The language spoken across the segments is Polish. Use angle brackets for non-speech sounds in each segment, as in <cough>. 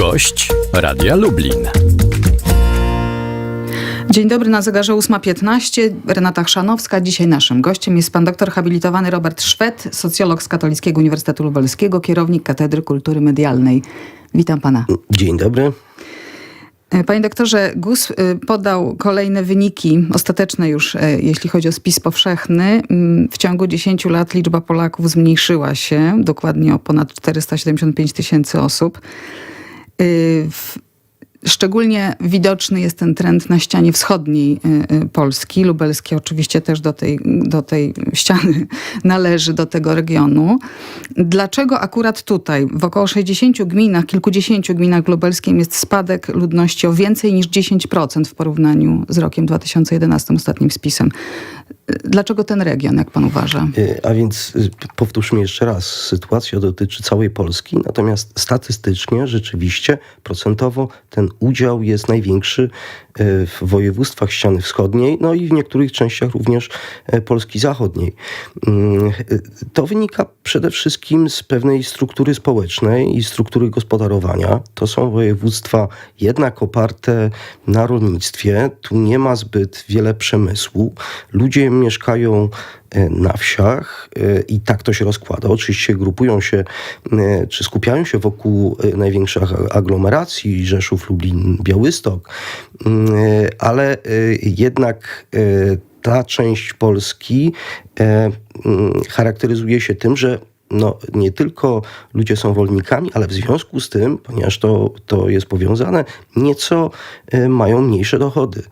Gość Radia Lublin. Dzień dobry, na zegarze 8.15. Renata Chrzanowska. Dzisiaj naszym gościem jest pan doktor habilitowany Robert Szwed, socjolog z Katolickiego Uniwersytetu Lubelskiego, kierownik Katedry Kultury Medialnej. Witam pana. Dzień dobry. E, Panie doktorze, GUS y, podał kolejne wyniki, ostateczne już, e, jeśli chodzi o spis powszechny. Mm, W ciągu 10 lat liczba Polaków zmniejszyła się, dokładnie o ponad 475 tysięcy osób. Y, Szczególnie widoczny jest ten trend na ścianie wschodniej y, y, Polski. Lubelskie oczywiście też do tej, do tej ściany <laughs> należy, do tego regionu. Dlaczego akurat tutaj, w około 60 gminach, kilkudziesięciu gminach lubelskim jest spadek ludności o więcej niż 10% w porównaniu z rokiem 2011, ostatnim spisem? Dlaczego ten region, jak pan uważa? Y, A więc y, powtórzmy jeszcze raz, sytuacja dotyczy całej Polski, natomiast statystycznie, rzeczywiście, procentowo ten udział jest największy y, w województwach ściany wschodniej, no i w niektórych częściach również y, Polski zachodniej. Mm, To wynika przede wszystkim z pewnej struktury społecznej i struktury gospodarowania. To są województwa jednak oparte na rolnictwie. Tu nie ma zbyt wiele przemysłu. Ludzie mieszkają e, na wsiach e, i tak to się rozkłada. Oczywiście grupują się, e, czy skupiają się wokół największych aglomeracji, Rzeszów, Lublin, Białystok, Mm, ale jednak ta część Polski charakteryzuje się tym, że no, nie tylko ludzie są rolnikami, ale w związku z tym, ponieważ to, to jest powiązane, nieco e, mają mniejsze dochody.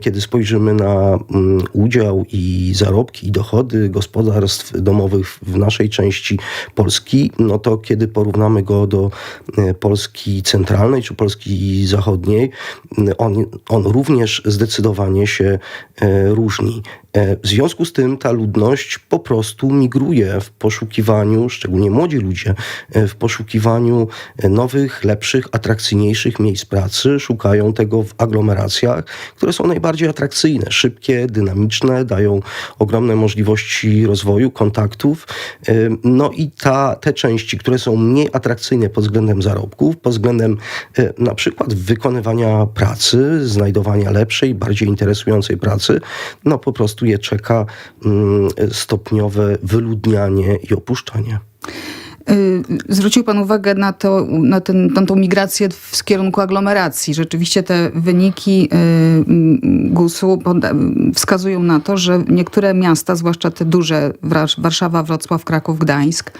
Kiedy spojrzymy na mm, udział i zarobki i dochody gospodarstw domowych w naszej części Polski, no to kiedy porównamy go do e, Polski centralnej czy Polski zachodniej, m, on, on również zdecydowanie się e, różni. E, W związku z tym ta ludność po prostu migruje w poszukiwaniu, szczególnie młodzi ludzie, e, w poszukiwaniu e, nowych, lepszych, atrakcyjniejszych miejsc pracy. Szukają tego w aglomeracjach, które są najbardziej atrakcyjne, szybkie, dynamiczne, dają ogromne możliwości rozwoju, kontaktów. No i ta, te części, które są mniej atrakcyjne pod względem zarobków, pod względem na przykład wykonywania pracy, znajdowania lepszej, bardziej interesującej pracy, no po prostu je czeka mm, stopniowe wyludnianie i opuszczanie. Y, Zwrócił Pan uwagę na, to, na, ten, na tą migrację w kierunku aglomeracji. Rzeczywiście te wyniki y, mm, GUS-u wskazują na to, że niektóre miasta, zwłaszcza te duże, Warszawa, Wrocław, Kraków, Gdańsk,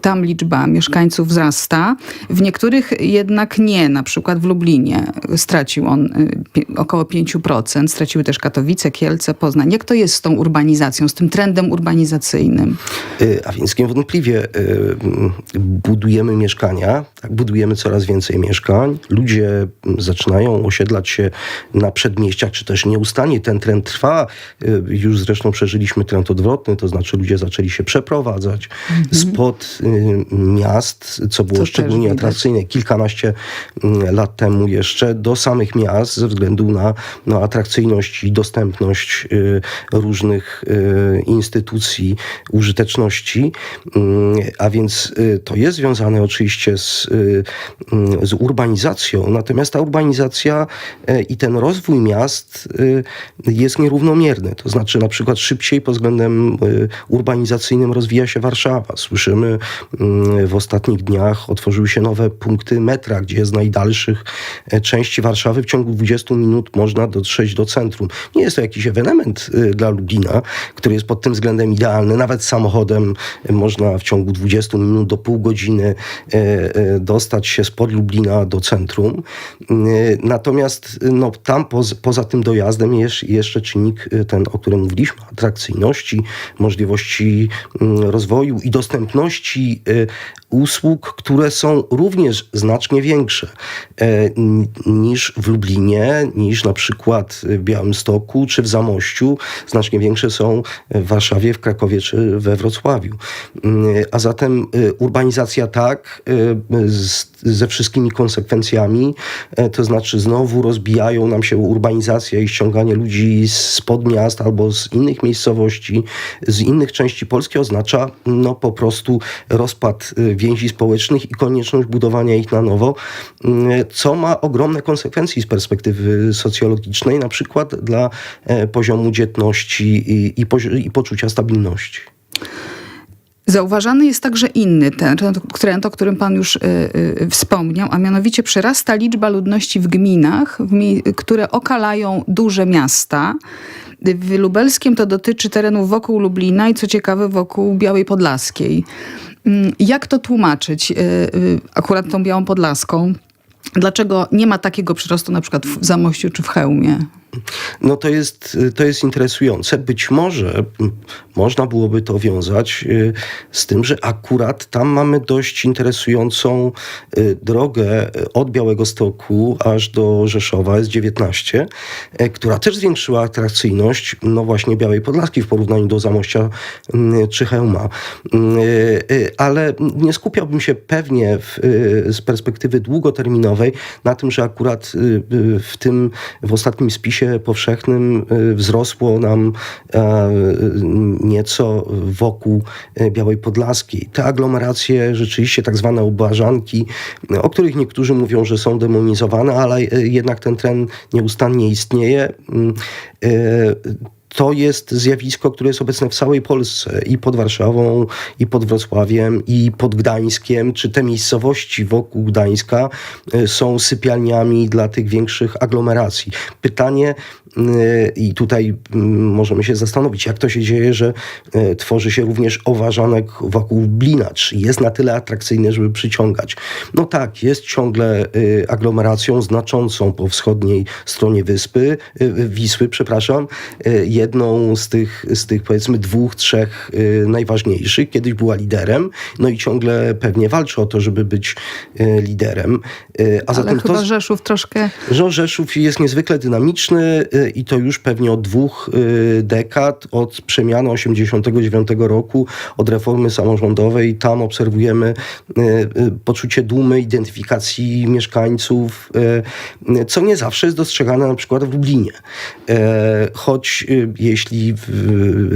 tam liczba mieszkańców wzrasta. W niektórych jednak nie. Na przykład w Lublinie stracił on pi- około 5%. Straciły też Katowice, Kielce, Poznań. Jak to jest z tą urbanizacją, z tym trendem urbanizacyjnym? Y, A więc niewątpliwie budujemy mieszkania, tak, budujemy coraz więcej mieszkań. Ludzie zaczynają osiedlać się na przedmieściach, czy też nieustannie ten trend trwa. Już zresztą przeżyliśmy trend odwrotny, to znaczy ludzie zaczęli się przeprowadzać spod y, miast, co było szczególnie atrakcyjne kilkanaście mm, lat temu jeszcze, do samych miast ze względu na, na atrakcyjność i dostępność y, różnych y, instytucji użyteczności. Mm, A więc to jest związane oczywiście z, mm, z urbanizacją, natomiast ta urbanizacja y, i ten rozwój miast jest nierównomierny. To znaczy na przykład szybciej pod względem urbanizacyjnym rozwija się Warszawa. Słyszymy mm, w ostatnich dniach otworzyły się nowe punkty metra, gdzie z najdalszych e, części Warszawy w ciągu 20 minut można dotrzeć do centrum. Nie jest to jakiś ewenement y, dla Lublina, który jest pod tym względem idealny. Nawet samochodem y, można w ciągu 20 minut do pół godziny e, e, dostać się spod Lublina do centrum. Y, Natomiast no, tam poz, poza tym dojazdem jest jeszcze czynnik ten, o którym mówiliśmy, atrakcyjności, możliwości mm, rozwoju i dostępności y, usług, które są również znacznie większe e, niż w Lublinie, niż na przykład w Białymstoku czy w Zamościu. Znacznie większe są w Warszawie, w Krakowie czy we Wrocławiu. Mm, A zatem y, urbanizacja tak, y, ze wszystkimi konsekwencjami, e, to znaczy znowu rozbijają nam się urbanizacja i ściąganie ludzi spod miast albo z innych miejscowości, z innych części Polski oznacza no po prostu rozpad y, więzi społecznych i konieczność budowania ich na nowo, y, co ma ogromne konsekwencje z perspektywy socjologicznej, na przykład dla e, poziomu dzietności i, i, i poczucia stabilności. Zauważany jest także inny ten trend, o którym pan już y, y, wspomniał, a mianowicie przyrasta liczba ludności w gminach, które okalają duże miasta. W Lubelskiem to dotyczy terenów wokół Lublina i co ciekawe wokół Białej Podlaskiej. Mm, Jak to tłumaczyć y, akurat tą Białą Podlaską? Dlaczego nie ma takiego przyrostu na przykład w Zamościu czy w Chełmie? No to jest, to jest interesujące. Być może można byłoby to wiązać y, z tym, że akurat tam mamy dość interesującą y, drogę y, od Białego Stoku aż do Rzeszowa S19, y, która też zwiększyła atrakcyjność no właśnie Białej Podlaski w porównaniu do Zamościa czy Chełma. Ale nie skupiałbym się pewnie w, z perspektywy długoterminowej na tym, że akurat w tym w ostatnim spisie powszechnym y, wzrosło nam e, nieco wokół e, Białej Podlaskiej. Te aglomeracje, rzeczywiście tak zwane obażanki, o których niektórzy mówią, że są demonizowane, ale e, jednak ten trend nieustannie istnieje. E, to jest zjawisko, które jest obecne w całej Polsce i pod Warszawą, i pod Wrocławiem, i pod Gdańskiem, czy te miejscowości wokół Gdańska y, są sypialniami dla tych większych aglomeracji. Pytanie, i tutaj mm, możemy się zastanowić, jak to się dzieje, że y, tworzy się również oważanek wokół Lublina, czy jest na tyle atrakcyjny, żeby przyciągać. No tak, jest ciągle y, aglomeracją znaczącą po wschodniej stronie wyspy, y, Wisły, przepraszam, y, jedną z tych, z tych powiedzmy dwóch, trzech y, najważniejszych. Kiedyś była liderem, no i ciągle pewnie walczy o to, żeby być y, liderem. Y, A Ale zatem chyba to, Rzeszów troszkę że Rzeszów jest niezwykle dynamiczny y, i to już pewnie od dwóch y, dekad, od przemiany 89 roku, od reformy samorządowej. Tam obserwujemy y, y, poczucie dumy, identyfikacji mieszkańców, co nie zawsze jest dostrzegane na przykład w Lublinie. E, Choć jeśli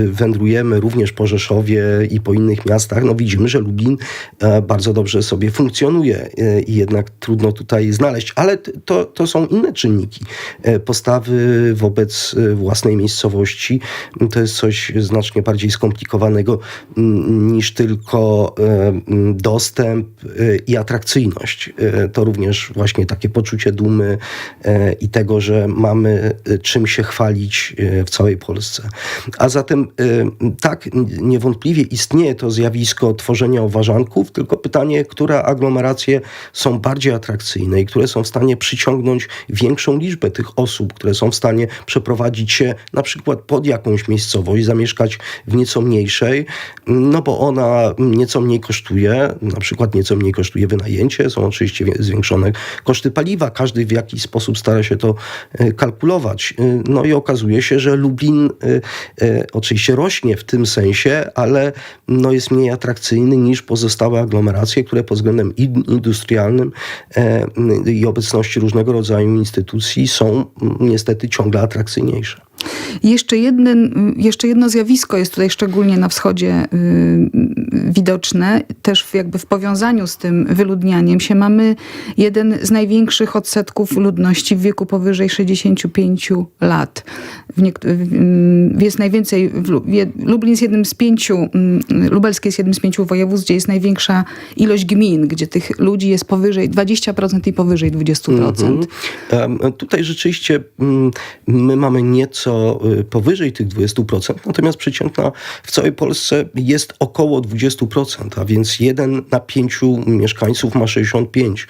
wędrujemy również po Rzeszowie i po innych miastach, no widzimy, że Lublin e, bardzo dobrze sobie funkcjonuje e, i jednak trudno tutaj znaleźć. Ale to, to są inne czynniki. Postawy wobec e, własnej miejscowości to jest coś znacznie bardziej skomplikowanego niż tylko mm, dostęp e, i atrakcyjność. To również właśnie takie poczucie dumy i tego, że mamy czym się chwalić w całej Polsce. A zatem tak, niewątpliwie istnieje to zjawisko tworzenia oważanków, tylko pytanie, które aglomeracje są bardziej atrakcyjne i które są w stanie przyciągnąć większą liczbę tych osób, które są w stanie przeprowadzić się na przykład pod jakąś miejscowość, zamieszkać w nieco mniejszej, no bo ona nieco mniej kosztuje, na przykład nieco mniej kosztuje wynajęcie, są oczywiście zwiększone koszty paliwa, każdy w jakiś sposób stara się to e, kalkulować. E, No i okazuje się, że Lublin e, oczywiście rośnie w tym sensie, ale no jest mniej atrakcyjny niż pozostałe aglomeracje, które pod względem in- industrialnym i obecności różnego rodzaju instytucji są niestety ciągle atrakcyjniejsze. Jeszcze, jeden, jeszcze jedno zjawisko jest tutaj szczególnie na wschodzie y, widoczne. Też w, jakby w powiązaniu z tym wyludnianiem się mamy jeden z największych odsetków ludności w wieku powyżej 65 lat. W w, jest najwięcej, w, Lublin jest jednym z pięciu, mm, lubelskie jest jednym z pięciu województw, gdzie jest największa ilość gmin, gdzie tych ludzi jest powyżej 20% i powyżej 20%. Em, Tutaj rzeczywiście mm, my mamy nieco y, powyżej tych 20%, natomiast przeciętna w całej Polsce jest około 20%, a więc jeden na pięciu mieszkańców ma 65.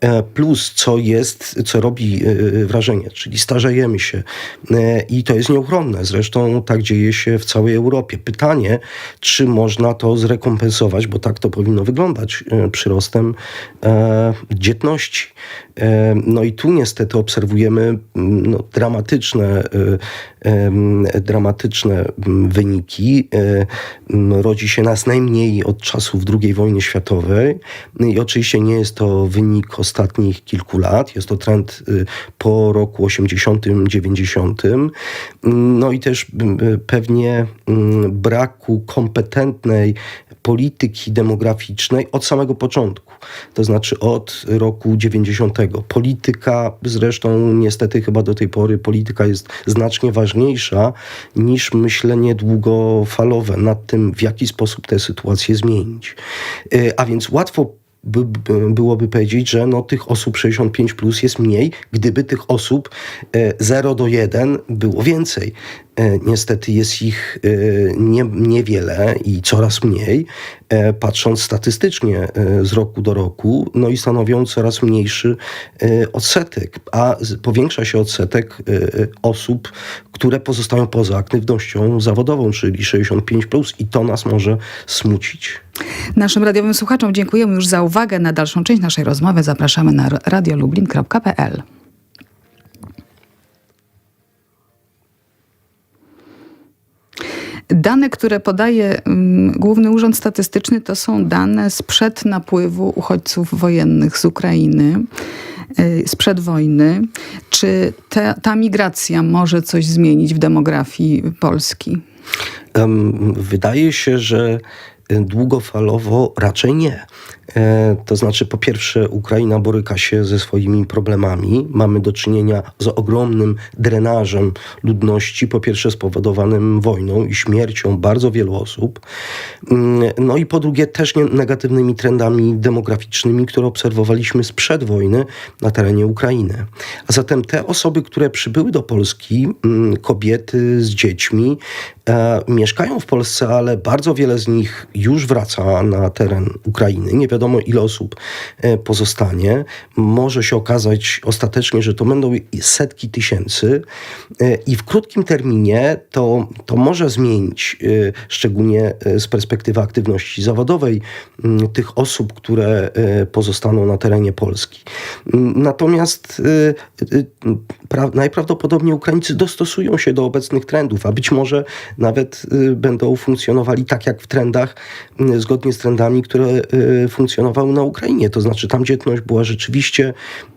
E, Plus, co jest, co robi y, wrażenie, czyli starzejemy się E, i to jest nieuchronne. Zresztą tak dzieje się w całej Europie. Pytanie, czy można to zrekompensować, bo tak to powinno wyglądać, e, przyrostem dzietności. No i tu niestety obserwujemy mm, no, dramatyczne em, dramatyczne m, wyniki. E, m, Rodzi się nas najmniej od czasów II wojny światowej i oczywiście nie jest to wynik ostatnich kilku lat, jest to trend y, po roku 80-90. No i też y, pewnie braku kompetentnej polityki demograficznej od samego początku, to znaczy od roku 90. Polityka, zresztą niestety chyba do tej pory, polityka jest znacznie ważniejsza niż myślenie długofalowe nad tym, w jaki sposób tę sytuację zmienić. Y, A więc łatwo by, by, byłoby powiedzieć, że no, tych osób 65 plus jest mniej, gdyby tych osób e, 0 do 1 było więcej. E, Niestety jest ich e, nie, niewiele i coraz mniej, e, patrząc statystycznie z roku do roku, no i stanowią coraz mniejszy odsetek, a powiększa się odsetek osób, które pozostają poza aktywnością zawodową, czyli 65 plus i to nas może smucić. Naszym radiowym słuchaczom dziękujemy już za uwagę. Na dalszą część naszej rozmowy zapraszamy na radiolublin.pl. Dane, które podaje mm, Główny Urząd Statystyczny, to są dane sprzed napływu uchodźców wojennych z Ukrainy, y, sprzed wojny. Czy ta, migracja może coś zmienić w demografii Polski? Wydaje się, że e, długofalowo raczej nie. E, To znaczy, po pierwsze, Ukraina boryka się ze swoimi problemami. Mamy do czynienia z ogromnym drenażem ludności, po pierwsze spowodowanym wojną i śmiercią bardzo wielu osób. Mm, No i po drugie, też negatywnymi trendami demograficznymi, które obserwowaliśmy sprzed wojny na terenie Ukrainy. A zatem te osoby, które przybyły do Polski, mm, kobiety z dziećmi, e, mieszkają w Polsce, ale bardzo wiele z nich już wraca na teren Ukrainy. Nie wiadomo, ile osób e, pozostanie. Może się okazać ostatecznie, że to będą setki tysięcy e, i w krótkim terminie to, to może zmienić, e, szczególnie z perspektywy aktywności zawodowej, tych osób, które pozostaną na terenie Polski. Natomiast pra- najprawdopodobniej Ukraińcy dostosują się do obecnych trendów, a być może nawet będą funkcjonowali tak jak w trendach, zgodnie z trendami, które y, funkcjonowały na Ukrainie. To znaczy tam dzietność była rzeczywiście,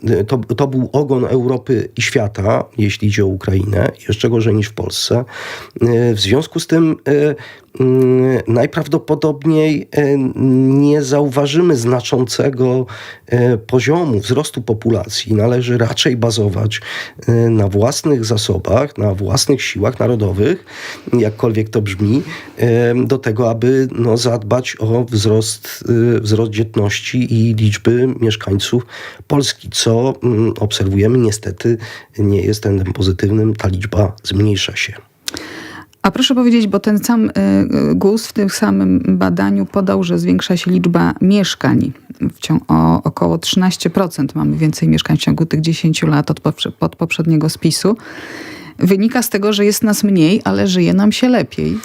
y, to, to był ogon Europy i świata, jeśli idzie o Ukrainę, jeszcze gorzej niż w Polsce. Y, W związku z tym mm, najprawdopodobniej e, nie zauważymy znaczącego e, poziomu wzrostu populacji. Należy raczej bazować e, na własnych zasobach, na własnych siłach narodowych, jakkolwiek to brzmi, do tego, aby no, zadbać o wzrost, wzrost dzietności i liczby mieszkańców Polski, co mm, obserwujemy niestety nie jest trendem pozytywnym. Ta liczba zmniejsza się. A proszę powiedzieć, bo ten sam y, y, GUS w tym samym badaniu podał, że zwiększa się liczba mieszkań. W o około 13% mamy więcej mieszkań w ciągu tych 10 lat od, od poprzedniego spisu. Wynika z tego, że jest nas mniej, ale żyje nam się lepiej.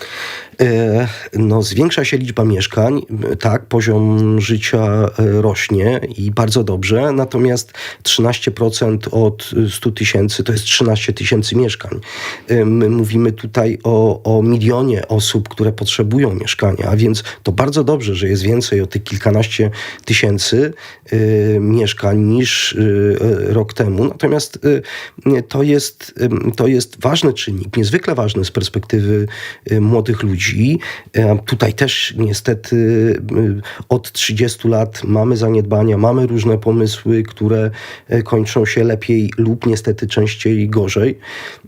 E, No, zwiększa się liczba mieszkań, tak, poziom życia e, rośnie i bardzo dobrze, natomiast 13% od 100 tysięcy to jest 13 tysięcy mieszkań. E, My mówimy tutaj o, o milionie osób, które potrzebują mieszkania, a więc to bardzo dobrze, że jest więcej o tych kilkanaście tysięcy mieszkań niż rok temu. Natomiast to jest, to jest ważny czynnik, niezwykle ważny z perspektywy młodych ludzi. E, Tutaj też niestety e, od 30 lat mamy zaniedbania, mamy różne pomysły, które e, kończą się lepiej lub niestety częściej gorzej.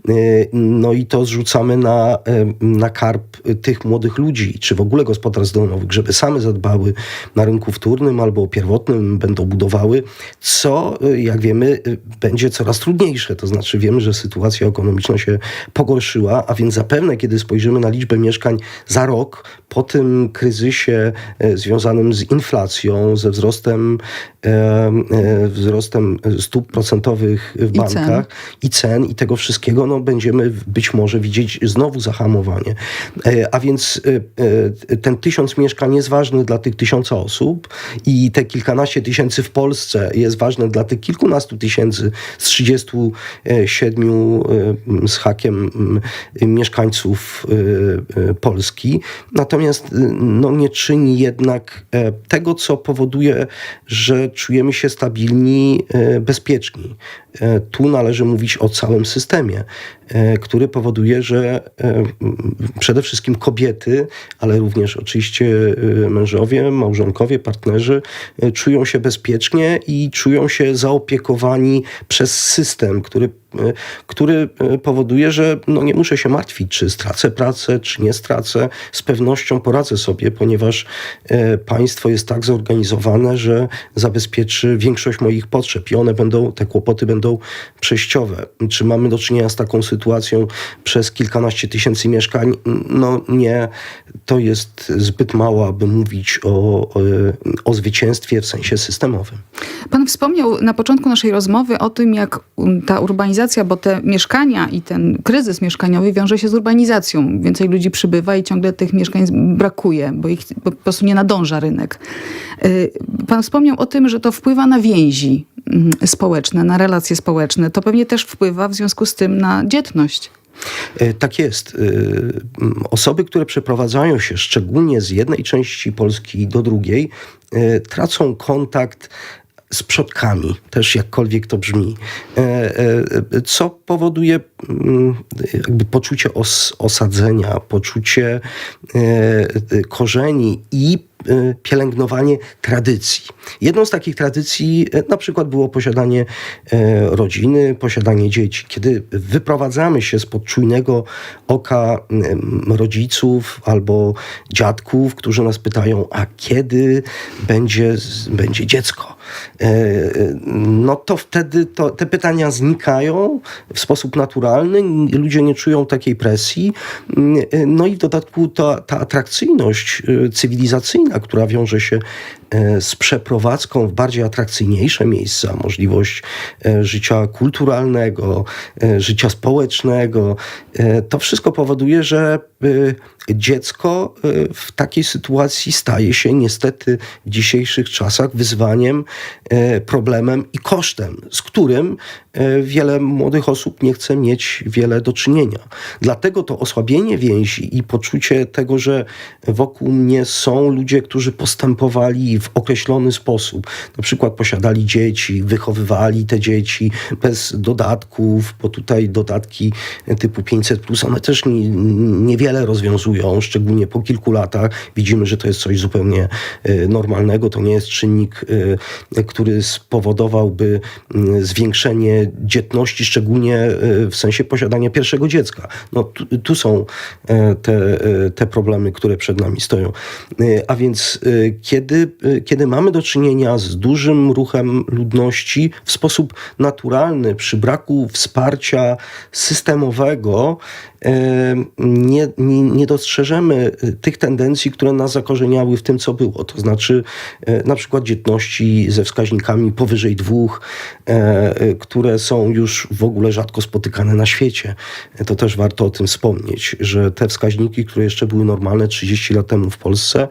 E, No i to zrzucamy na, na karp tych młodych ludzi, czy w ogóle gospodarstw domowych, żeby same zadbały na rynku wtórnym albo pierwotnym, będą budowały, co jak wiemy będzie coraz trudniejsze. To znaczy wiemy, że sytuacja ekonomiczna się pogorszyła, a więc zapewne kiedy spojrzymy na liczbę mieszkań za rok po tym kryzysie e, związanym z inflacją, ze wzrostem, e, e, wzrostem stóp procentowych w I bankach cen. i cen i tego wszystkiego, no będziemy być może widzieć znowu zahamowanie. A więc ten tysiąc mieszkań jest ważny dla tych tysiąca osób i te kilkanaście tysięcy w Polsce jest ważne dla tych kilkunastu tysięcy z 37 e, z hakiem mieszkańców e, Polski. Natomiast e, no, nie czyni jednak e, tego, co powoduje, że czujemy się stabilni, e, bezpieczni. E, Tu należy mówić o całym systemie, który powoduje, że przede wszystkim kobiety, ale również oczywiście e, mężowie, małżonkowie, partnerzy czują się bezpiecznie i czują się zaopiekowani przez system, który, który e, powoduje, że no nie muszę się martwić, czy stracę pracę, czy nie stracę. Z pewnością poradzę sobie, ponieważ e, państwo jest tak zorganizowane, że zabezpieczy większość moich potrzeb i one będą, te kłopoty będą przejściowe. Czy mamy do czynienia z taką sytuacją przez kilkanaście tysięcy mieszkań? No nie, to jest zbyt mało, aby mówić o, o, zwycięstwie w sensie systemowym. Pan wspomniał na początku naszej rozmowy o tym, jak ta urbanizacja, bo te mieszkania i ten kryzys mieszkaniowy wiąże się z urbanizacją. Więcej ludzi przybywa i ciągle tych mieszkań brakuje, bo ich po prostu nie nadąża rynek. Y, Pan wspomniał o tym, że to wpływa na więzi mm, społeczne, na relacje społeczne. To pewnie też wpływa w związku z tym na dzietność. E, Tak jest. E, m, Osoby, które przeprowadzają się szczególnie z jednej części Polski do drugiej, tracą kontakt z przodkami, też jakkolwiek to brzmi, E, e, co powoduje mm, jakby poczucie os, osadzenia, poczucie e, korzeni i pielęgnowanie tradycji. Jedną z takich tradycji na przykład było posiadanie rodziny, posiadanie dzieci. Kiedy wyprowadzamy się spod czujnego oka em, rodziców albo dziadków, którzy nas pytają, a kiedy będzie, będzie dziecko? E, e, No to wtedy to, te pytania znikają w sposób naturalny, ludzie nie czują takiej presji. E, No i w dodatku ta, ta atrakcyjność cywilizacyjna, która wiąże się z przeprowadzką w bardziej atrakcyjniejsze miejsca, możliwość życia kulturalnego, życia społecznego, to wszystko powoduje, że dziecko e, w takiej sytuacji staje się niestety w dzisiejszych czasach wyzwaniem, e, problemem i kosztem, z którym e, wiele młodych osób nie chce mieć wiele do czynienia. Dlatego to osłabienie więzi i poczucie tego, że wokół mnie są ludzie, którzy postępowali w określony sposób. Na przykład posiadali dzieci, wychowywali te dzieci bez dodatków, bo tutaj dodatki typu 500, one też nie, niewiele rozwiązują, szczególnie po kilku latach. Widzimy, że to jest coś zupełnie e, normalnego. To nie jest czynnik, e, który spowodowałby mm, zwiększenie dzietności, szczególnie w sensie posiadania pierwszego dziecka. No, tu, tu są te, te problemy, które przed nami stoją. A więc kiedy, kiedy mamy do czynienia z dużym ruchem ludności w sposób naturalny, przy braku wsparcia systemowego, nie, nie, nie dostrzeżemy e, tych tendencji, które nas zakorzeniały w tym, co było. To znaczy e, na przykład dzietności ze wskaźnikami powyżej dwóch, e, e, które są już w ogóle rzadko spotykane na świecie. To też warto o tym wspomnieć, że te wskaźniki, które jeszcze były normalne 30 lat temu w Polsce,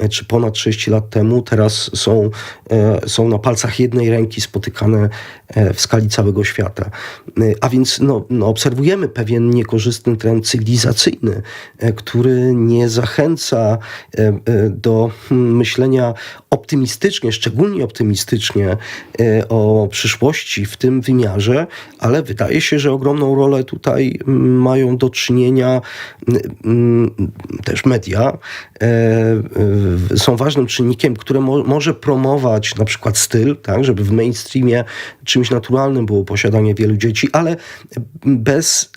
e, czy ponad 30 lat temu, teraz są, e, są na palcach jednej ręki spotykane w skali całego świata. A więc no, no, obserwujemy pewien niekorzystny trend cywilizacyjny, e, który nie zachęca e, e, do hmm, myślenia optymistycznie, szczególnie optymistycznie e, o przyszłości w tym wymiarze, ale wydaje się, że ogromną rolę tutaj mm, mają do czynienia mm, mm, też media. Są ważnym czynnikiem, które mo może promować na przykład styl, tak, żeby w mainstreamie czymś naturalnym było posiadanie wielu dzieci, ale bez,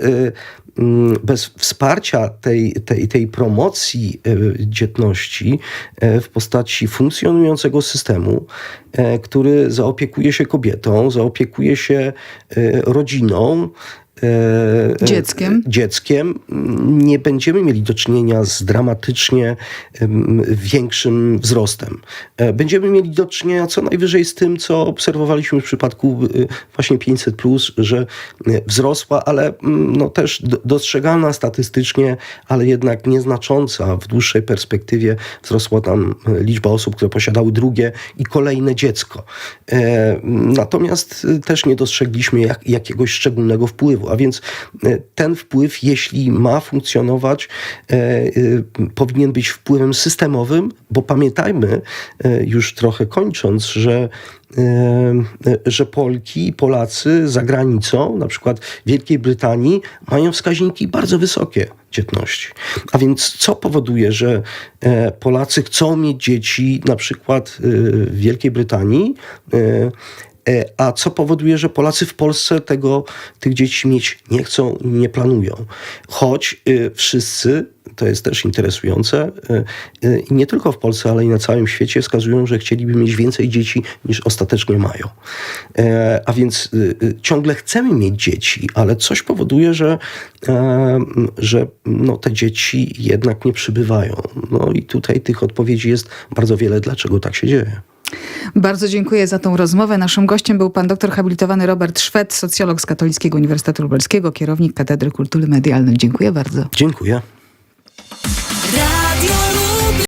bez wsparcia tej, tej, tej promocji e, dzietności e, w postaci funkcjonującego systemu, e, który zaopiekuje się kobietą, zaopiekuje się rodziną, Dzieckiem. dzieckiem, nie będziemy mieli do czynienia z dramatycznie większym wzrostem. E, Będziemy mieli do czynienia co najwyżej z tym, co obserwowaliśmy w przypadku właśnie 500, że wzrosła, ale mm, no też do- dostrzegalna statystycznie, ale jednak nieznacząca w dłuższej perspektywie wzrosła tam liczba osób, które posiadały drugie i kolejne dziecko. E, Natomiast też nie dostrzegliśmy jak, jakiegoś szczególnego wpływu, a więc e, ten wpływ, jeśli ma funkcjonować, e, y, powinien być wpływem systemowym, bo pamiętajmy, e, już trochę kończąc, że e, e, że Polki i Polacy za granicą, na przykład w Wielkiej Brytanii, mają wskaźniki bardzo wysokie dzietności. A więc co powoduje, że e, Polacy chcą mieć dzieci na przykład e, w Wielkiej Brytanii, e, e, a co powoduje, że Polacy w Polsce tego, tych dzieci mieć nie chcą nie planują. Choć e, wszyscy, to jest też interesujące, e, e, nie tylko w Polsce, ale i na całym świecie wskazują, że chcieliby mieć więcej dzieci niż ostatecznie mają. E, A więc e, e, ciągle chcemy mieć dzieci, ale coś powoduje, że, e, że no, te dzieci jednak nie przybywają. No i tutaj tych odpowiedzi jest bardzo wiele, dlaczego tak się dzieje. Bardzo dziękuję za tą rozmowę. Naszym gościem był pan doktor habilitowany Robert Szwed, socjolog z Katolickiego Uniwersytetu Lubelskiego, kierownik Katedry Kultury Medialnej. Dziękuję bardzo. Dziękuję.